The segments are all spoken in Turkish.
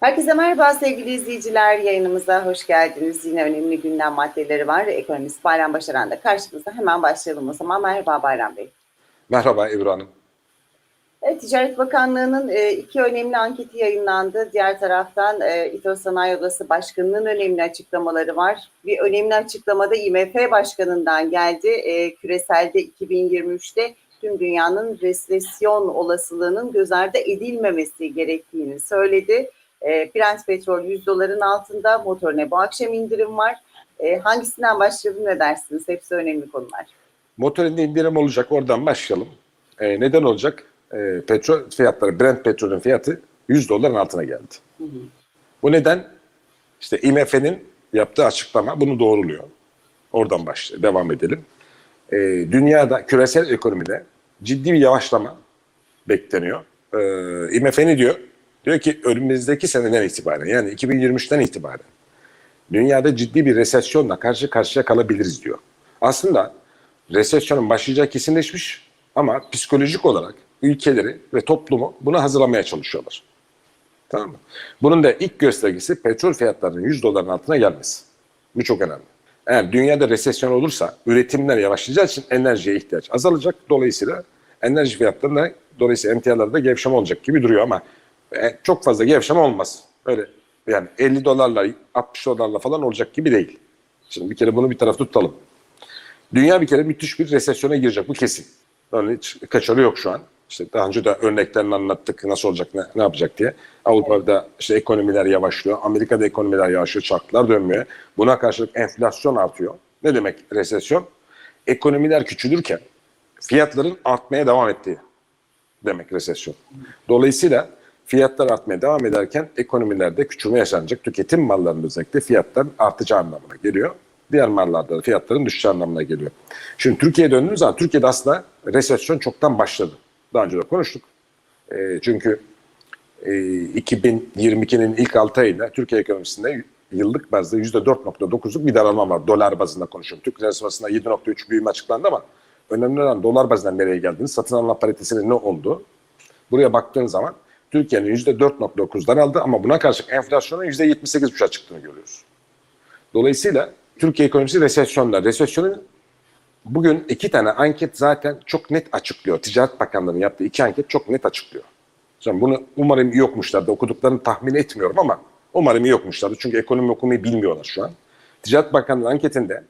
Herkese merhaba sevgili izleyiciler. Yayınımıza hoş geldiniz. Yine önemli gündem maddeleri var. Ekonomist Bayram Başaran da karşımızda. Hemen başlayalım o zaman. Merhaba Bayram Bey. Merhaba Ebru Hanım. Evet, Ticaret Bakanlığı'nın e, iki önemli anketi yayınlandı. Diğer taraftan e, İTO Sanayi Odası Başkanı'nın önemli açıklamaları var. Bir önemli açıklamada IMF Başkanı'ndan geldi. E, küreselde 2023'te tüm dünyanın resesyon olasılığının göz ardı edilmemesi gerektiğini söyledi. E, Brent petrol 100 doların altında, motorine bu akşam indirim var. E, hangisinden başlayalım ne dersiniz? Hepsi önemli konular. Motorinde indirim olacak oradan başlayalım. Ee, neden olacak? Ee, petrol fiyatları, Brent petrolün fiyatı 100 doların altına geldi. Hı hı. Bu neden? İşte IMF'nin yaptığı açıklama bunu doğruluyor. Oradan başlayalım, devam edelim. Ee, dünyada, küresel ekonomide ciddi bir yavaşlama bekleniyor. Ee, IMF ne diyor? Diyor ki önümüzdeki seneden itibaren yani 2023'ten itibaren dünyada ciddi bir resesyonla karşı karşıya kalabiliriz diyor. Aslında resesyonun başlayacağı kesinleşmiş ama psikolojik olarak ülkeleri ve toplumu buna hazırlamaya çalışıyorlar. Tamam mı? Bunun da ilk göstergesi petrol fiyatlarının 100 doların altına gelmesi. Bu çok önemli. Eğer dünyada resesyon olursa üretimler yavaşlayacağı için enerjiye ihtiyaç azalacak. Dolayısıyla enerji fiyatlarında dolayısıyla emtialarda gevşeme olacak gibi duruyor ama çok fazla gevşeme olmaz. Öyle yani 50 dolarla 60 dolarla falan olacak gibi değil. Şimdi bir kere bunu bir tarafta tutalım. Dünya bir kere müthiş bir resesyona girecek bu kesin. Örneğin hiç kaçarı yok şu an. İşte daha önce de örneklerini anlattık nasıl olacak ne, ne yapacak diye. Avrupa'da işte ekonomiler yavaşlıyor. Amerika'da ekonomiler yavaşlıyor. Çarklar dönmüyor. Buna karşılık enflasyon artıyor. Ne demek resesyon? Ekonomiler küçülürken fiyatların artmaya devam ettiği demek resesyon. Dolayısıyla fiyatlar artmaya devam ederken ekonomilerde küçülme yaşanacak. Tüketim mallarında özellikle fiyatlar artacağı anlamına geliyor. Diğer mallarda da fiyatların düşeceği anlamına geliyor. Şimdi Türkiye'ye döndüğümüz zaman Türkiye'de aslında resesyon çoktan başladı. Daha önce de konuştuk. E, çünkü e, 2022'nin ilk 6 ayında Türkiye ekonomisinde yıllık bazda %4.9'luk bir daralma var. Dolar bazında konuşuyorum. Türk lirası bazında 7.3 büyüme açıklandı ama önemli olan dolar bazından nereye geldiğini, satın alma paritesinin ne olduğu. Buraya baktığın zaman Türkiye'nin %4.9 daraldı ama buna karşılık enflasyonun %78,5'a çıktığını görüyoruz. Dolayısıyla Türkiye ekonomisi resesyonda. Resesyonun bugün iki tane anket zaten çok net açıklıyor. Ticaret Bakanlığı'nın yaptığı iki anket çok net açıklıyor. Şimdi bunu umarım iyi okumuşlardı. Okuduklarını tahmin etmiyorum ama umarım iyi okumuşlardı. Çünkü ekonomi okumayı bilmiyorlar şu an. Ticaret Bakanlığı anketinde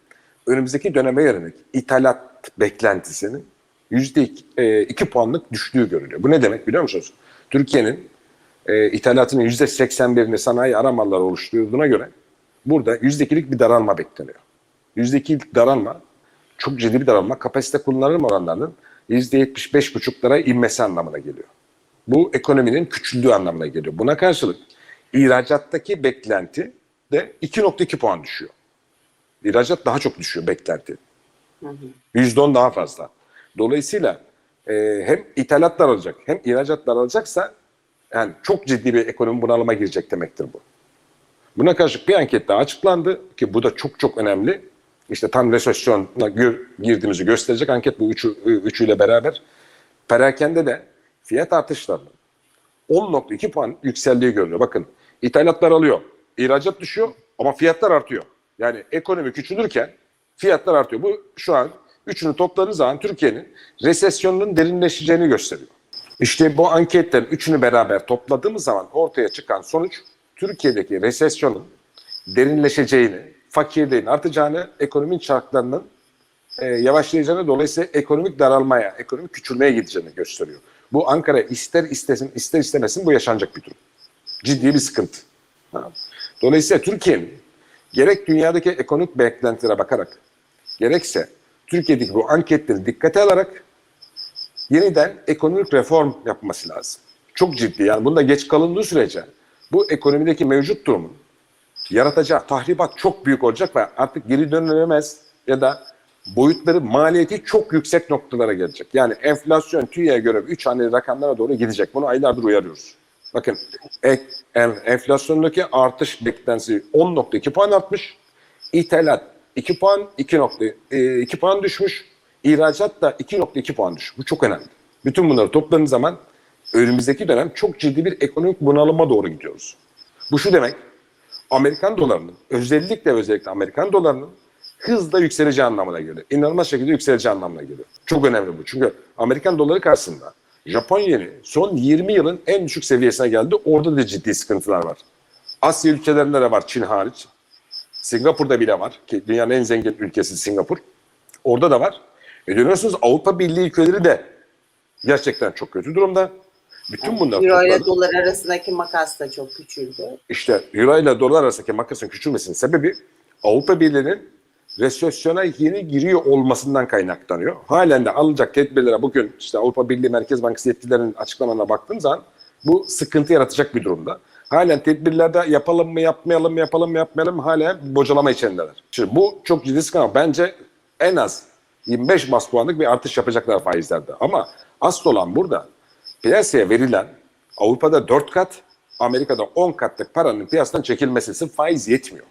önümüzdeki döneme yönelik ithalat beklentisinin yüzde e, iki puanlık düştüğü görülüyor. Bu ne demek biliyor musunuz? Türkiye'nin e, ithalatının yüzde seksen birini sanayi aramalları oluşturduğuna göre burada yüzde ikilik bir daralma bekleniyor. Yüzde ikilik daralma çok ciddi bir daralma. Kapasite kullanım oranlarının yüzde yetmiş beş buçuklara inmesi anlamına geliyor. Bu ekonominin küçüldüğü anlamına geliyor. Buna karşılık ihracattaki beklenti de 2.2 puan düşüyor. İhracat daha çok düşüyor beklenti. %10 daha fazla. Dolayısıyla e, hem ithalat daralacak hem ihracat daralacaksa yani çok ciddi bir ekonomi bunalıma girecek demektir bu. Buna karşılık bir anket daha açıklandı ki bu da çok çok önemli. İşte tam resesyona girdiğimizi gösterecek anket bu üçü, üçüyle beraber. Perakende de fiyat artışlarının 10.2 puan yükseldiği görülüyor. Bakın ithalatlar alıyor, ihracat düşüyor ama fiyatlar artıyor. Yani ekonomi küçülürken fiyatlar artıyor. Bu şu an üçünü topladığınız zaman Türkiye'nin resesyonunun derinleşeceğini gösteriyor. İşte bu anketten üçünü beraber topladığımız zaman ortaya çıkan sonuç Türkiye'deki resesyonun derinleşeceğini, fakirliğin artacağını, ekonominin çarklarının e, yavaşlayacağını, dolayısıyla ekonomik daralmaya, ekonomik küçülmeye gideceğini gösteriyor. Bu Ankara ister istesin, ister istemesin bu yaşanacak bir durum. Ciddi bir sıkıntı. Ha. Dolayısıyla Türkiye'nin gerek dünyadaki ekonomik beklentilere bakarak, gerekse Türkiye'deki bu anketleri dikkate alarak yeniden ekonomik reform yapması lazım. Çok ciddi yani bunda geç kalındığı sürece bu ekonomideki mevcut durumun yaratacağı tahribat çok büyük olacak ve artık geri dönülemez ya da boyutları maliyeti çok yüksek noktalara gelecek. Yani enflasyon TÜİ'ye göre 3 haneli rakamlara doğru gidecek. Bunu aylardır uyarıyoruz. Bakın e, enflasyondaki artış beklentisi 10.2 puan artmış. İthalat 2 puan 2.2 puan düşmüş. İhracat da 2.2 puan düşmüş. Bu çok önemli. Bütün bunları topladığınız zaman önümüzdeki dönem çok ciddi bir ekonomik bunalıma doğru gidiyoruz. Bu şu demek, Amerikan dolarının, özellikle özellikle Amerikan dolarının hızla yükseleceği anlamına geliyor. İnanılmaz şekilde yükseleceği anlamına geliyor. Çok önemli bu. Çünkü Amerikan doları karşısında Japon yeni son 20 yılın en düşük seviyesine geldi. Orada da ciddi sıkıntılar var. Asya ülkelerinde de var Çin hariç. Singapur'da bile var ki dünyanın en zengin ülkesi Singapur. Orada da var. E dönüyorsunuz Avrupa Birliği ülkeleri de gerçekten çok kötü durumda. Bütün bunlar Euro ile dolar arasındaki makas da çok küçüldü. işte euro ile dolar arasındaki makasın küçülmesinin sebebi Avrupa Birliği'nin resesyona yeni giriyor olmasından kaynaklanıyor. Halen de alınacak tedbirlere bugün işte Avrupa Birliği Merkez Bankası yetkililerinin açıklamalarına baktığım zaman bu sıkıntı yaratacak bir durumda. Halen tedbirlerde yapalım mı yapmayalım mı yapalım mı yapmayalım mı hala bocalama içindeler. Şimdi bu çok ciddi sıkıntı. Bence en az 25 bas puanlık bir artış yapacaklar faizlerde. Ama asıl olan burada piyasaya verilen Avrupa'da 4 kat, Amerika'da 10 katlık paranın piyasadan çekilmesi sırf faiz yetmiyor.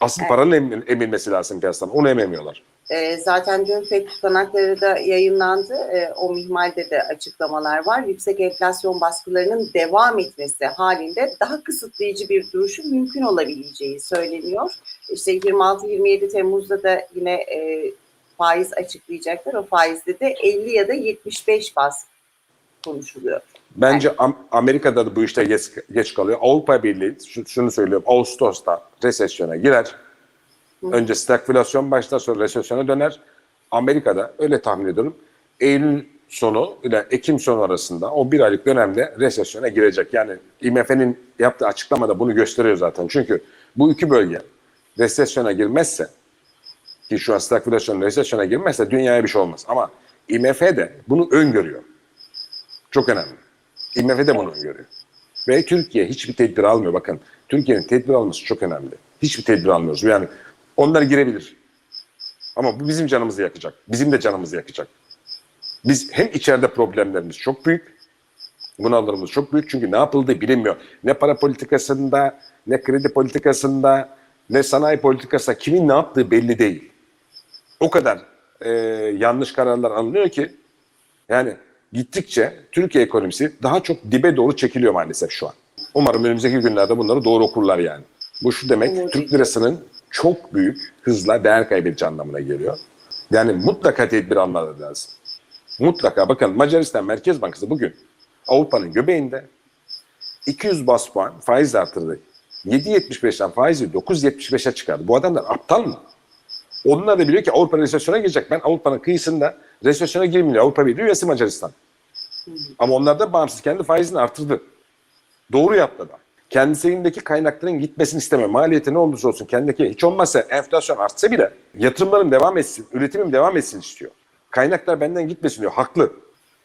Asıl paranın emin- emilmesi lazım piyasadan. Onu ememiyorlar. Ee, zaten dün FED tutanakları da yayınlandı. Ee, o mihmalde de açıklamalar var. Yüksek enflasyon baskılarının devam etmesi halinde daha kısıtlayıcı bir duruşun mümkün olabileceği söyleniyor. İşte 26-27 Temmuz'da da yine e, faiz açıklayacaklar. O faizde de 50 ya da 75 bas konuşuluyor. Bence Am- Amerika'da da bu işte geç, geç kalıyor. Avrupa Birliği, şu- şunu söylüyorum, Ağustos'ta resesyona girer. Önce stagflasyon başlar, sonra resesyona döner. Amerika'da öyle tahmin ediyorum. Eylül sonu ile Ekim sonu arasında o bir aylık dönemde resesyona girecek. Yani IMF'nin yaptığı açıklamada bunu gösteriyor zaten. Çünkü bu iki bölge resesyona girmezse ki şu an stagflasyon resesyona girmezse dünyaya bir şey olmaz. Ama IMF de bunu öngörüyor. Çok önemli. IMF de bunu öngörüyor. Ve Türkiye hiçbir tedbir almıyor. Bakın Türkiye'nin tedbir alması çok önemli. Hiçbir tedbir almıyoruz. Yani onlar girebilir. Ama bu bizim canımızı yakacak. Bizim de canımızı yakacak. Biz hem içeride problemlerimiz çok büyük. Bunalımız çok büyük çünkü ne yapıldığı bilinmiyor. Ne para politikasında, ne kredi politikasında, ne sanayi politikasında kimin ne yaptığı belli değil. O kadar e, yanlış kararlar alınıyor ki yani gittikçe Türkiye ekonomisi daha çok dibe doğru çekiliyor maalesef şu an. Umarım önümüzdeki günlerde bunları doğru okurlar yani. Bu şu demek Türk lirasının çok büyük hızla değer kaybedeceği anlamına geliyor. Yani mutlaka tedbir almaları lazım. Mutlaka bakın Macaristan Merkez Bankası bugün Avrupa'nın göbeğinde 200 bas puan faiz artırdı. 7.75'ten faizi 9.75'e çıkardı. Bu adamlar aptal mı? Onlar da biliyor ki Avrupa resesyona girecek. Ben Avrupa'nın kıyısında resesyona girmiyor. Avrupa Birliği üyesi Macaristan. Ama onlar da bağımsız kendi faizini artırdı. Doğru yaptı da. Kendisindeki kaynakların gitmesini istemiyor. Maliyeti ne olursa olsun kendindeki hiç olmazsa enflasyon artsa bile yatırımlarım devam etsin, üretimim devam etsin istiyor. Kaynaklar benden gitmesin diyor. Haklı.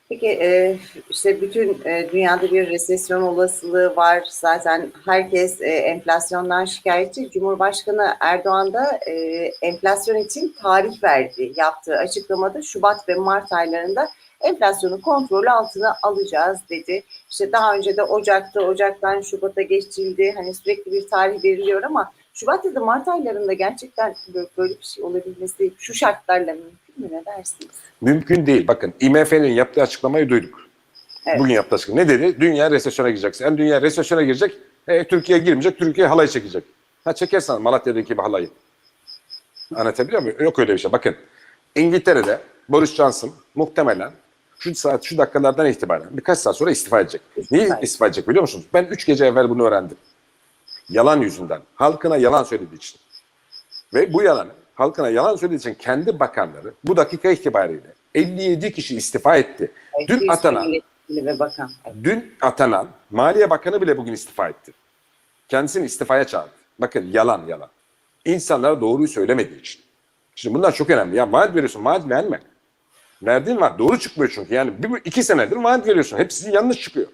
Peki e, işte bütün e, dünyada bir resesyon olasılığı var. Zaten herkes e, enflasyondan şikayetçi. Cumhurbaşkanı Erdoğan da enflasyon için tarih verdi. Yaptığı açıklamada Şubat ve Mart aylarında enflasyonu kontrol altına alacağız dedi. İşte daha önce de Ocak'ta, Ocak'tan Şubat'a geçildi. Hani sürekli bir tarih veriliyor ama Şubat ya da Mart aylarında gerçekten böyle, bir şey olabilmesi şu şartlarla mümkün mü ne dersiniz? Mümkün değil. Bakın IMF'nin yaptığı açıklamayı duyduk. Evet. Bugün yaptığı açıklama. Ne dedi? Dünya resesyona girecek. Yani dünya resesyona girecek. E, Türkiye girmeyecek. Türkiye halay çekecek. Ha çekersen Malatya'daki gibi halayı. Anlatabiliyor muyum? Yok öyle bir şey. Bakın İngiltere'de Boris Johnson muhtemelen şu saat, şu dakikalardan itibaren birkaç saat sonra istifa edecek. Niye istifa edecek biliyor musunuz? Ben üç gece evvel bunu öğrendim. Yalan yüzünden. Halkına yalan söylediği için. Ve bu yalanı halkına yalan söylediği için kendi bakanları bu dakika itibariyle 57 kişi istifa etti. Dün 200 atanan, milletvekili ve bakan. dün atanan Maliye Bakanı bile bugün istifa etti. Kendisini istifaya çağırdı. Bakın yalan yalan. İnsanlara doğruyu söylemediği için. Şimdi bunlar çok önemli. Ya vaat veriyorsun, vaat verme. Verdiğin vaat doğru çıkmıyor çünkü. Yani bir, iki senedir vaat veriyorsun. Hepsi yanlış çıkıyor.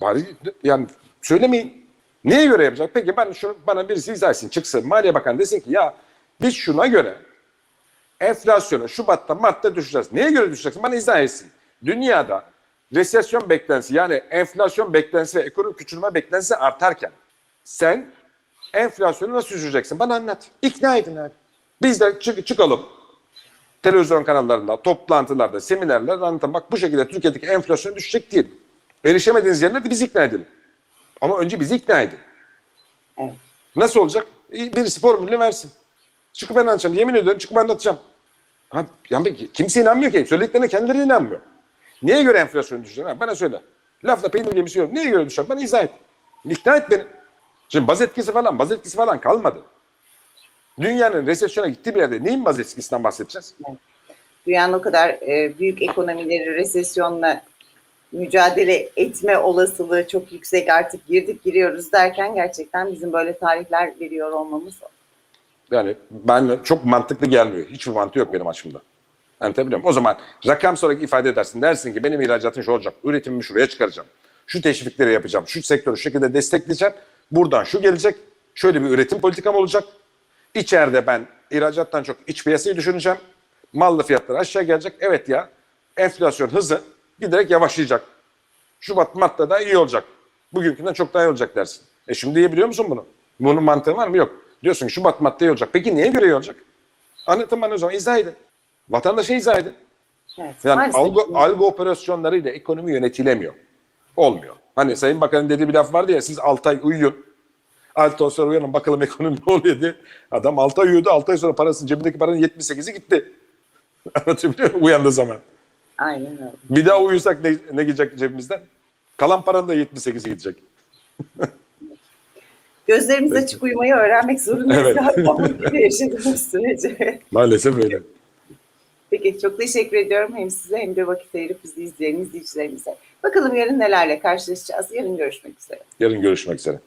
Bari yani söylemeyin. Neye göre yapacak? Peki ben şunu bana birisi izah etsin çıksın. Maliye Bakanı desin ki ya biz şuna göre enflasyonu Şubat'ta Mart'ta düşeceğiz. Neye göre düşeceksin? Bana izah etsin. Dünyada resesyon beklentisi yani enflasyon beklentisi ve ekonomik küçülme beklentisi artarken sen enflasyonu nasıl düşüreceksin? Bana anlat. İkna edin abi. Biz de çık- çıkalım televizyon kanallarında, toplantılarda, seminerlerde anlatalım. Bak bu şekilde Türkiye'deki enflasyon düşecek değil. Erişemediğiniz yerlerde bizi ikna edelim. Ama önce bizi ikna edin. Evet. Nasıl olacak? Birisi formülünü versin. Çıkıp ben anlatacağım. Yemin ediyorum çıkıp anlatacağım. Ha, yani kimse inanmıyor ki. Söylediklerine kendileri inanmıyor. Neye göre enflasyon düşecek? Ha, bana söyle. Lafla peynir gemisi yok. Neye göre düşer? Bana izah et. İkna et beni. Şimdi baz etkisi falan, baz etkisi falan kalmadı. Dünyanın resesyona gittiği bir yerde neyin baz etkisinden bahsedeceğiz? Dünyanın o kadar e, büyük ekonomileri resesyonla mücadele etme olasılığı çok yüksek artık girdik giriyoruz derken gerçekten bizim böyle tarihler veriyor olmamız Yani ben çok mantıklı gelmiyor. Hiçbir mantığı yok benim açımda. Anlatabiliyor muyum? O zaman rakam olarak ifade edersin. Dersin ki benim ihracatım şu olacak. Üretimimi şuraya çıkaracağım. Şu teşvikleri yapacağım. Şu sektörü şu şekilde destekleyeceğim. Buradan şu gelecek. Şöyle bir üretim politikam olacak. İçeride ben ihracattan çok iç piyasayı düşüneceğim. Mallı fiyatlar aşağı gelecek. Evet ya enflasyon hızı giderek yavaşlayacak. Şubat Mart'ta da iyi olacak. Bugünkünden çok daha iyi olacak dersin. E şimdi diyebiliyor musun bunu? Bunun mantığı var mı? Yok. Diyorsun ki Şubat Mart'ta iyi olacak. Peki neye göre iyi olacak? Anlatın bana o zaman izah edin. Vatandaşa izah edin. Evet, Yani algı, algı operasyonlarıyla ekonomi yönetilemiyor. Olmuyor. Hani Sayın Bakan'ın dediği bir laf vardı ya siz 6 ay uyuyun. 6 ay sonra uyanın bakalım ekonomi ne oluyor diye. Adam 6 ay uyudu 6 ay sonra parasının cebindeki paranın 78'i gitti. Anlatabiliyor muyum? Uyandığı zaman. Aynen öyle. Bir daha uyusak ne, ne gidecek cebimizden? Kalan paranın da 78'i gidecek. Gözlerimiz Peki. açık uyumayı öğrenmek zorundayız Evet. yaşadığımız sürece. Maalesef öyle. Peki çok teşekkür ediyorum hem size hem de vakit ayırıp bizi izleyen izleyicilerimize. Bakalım yarın nelerle karşılaşacağız. Yarın görüşmek üzere. Yarın görüşmek üzere.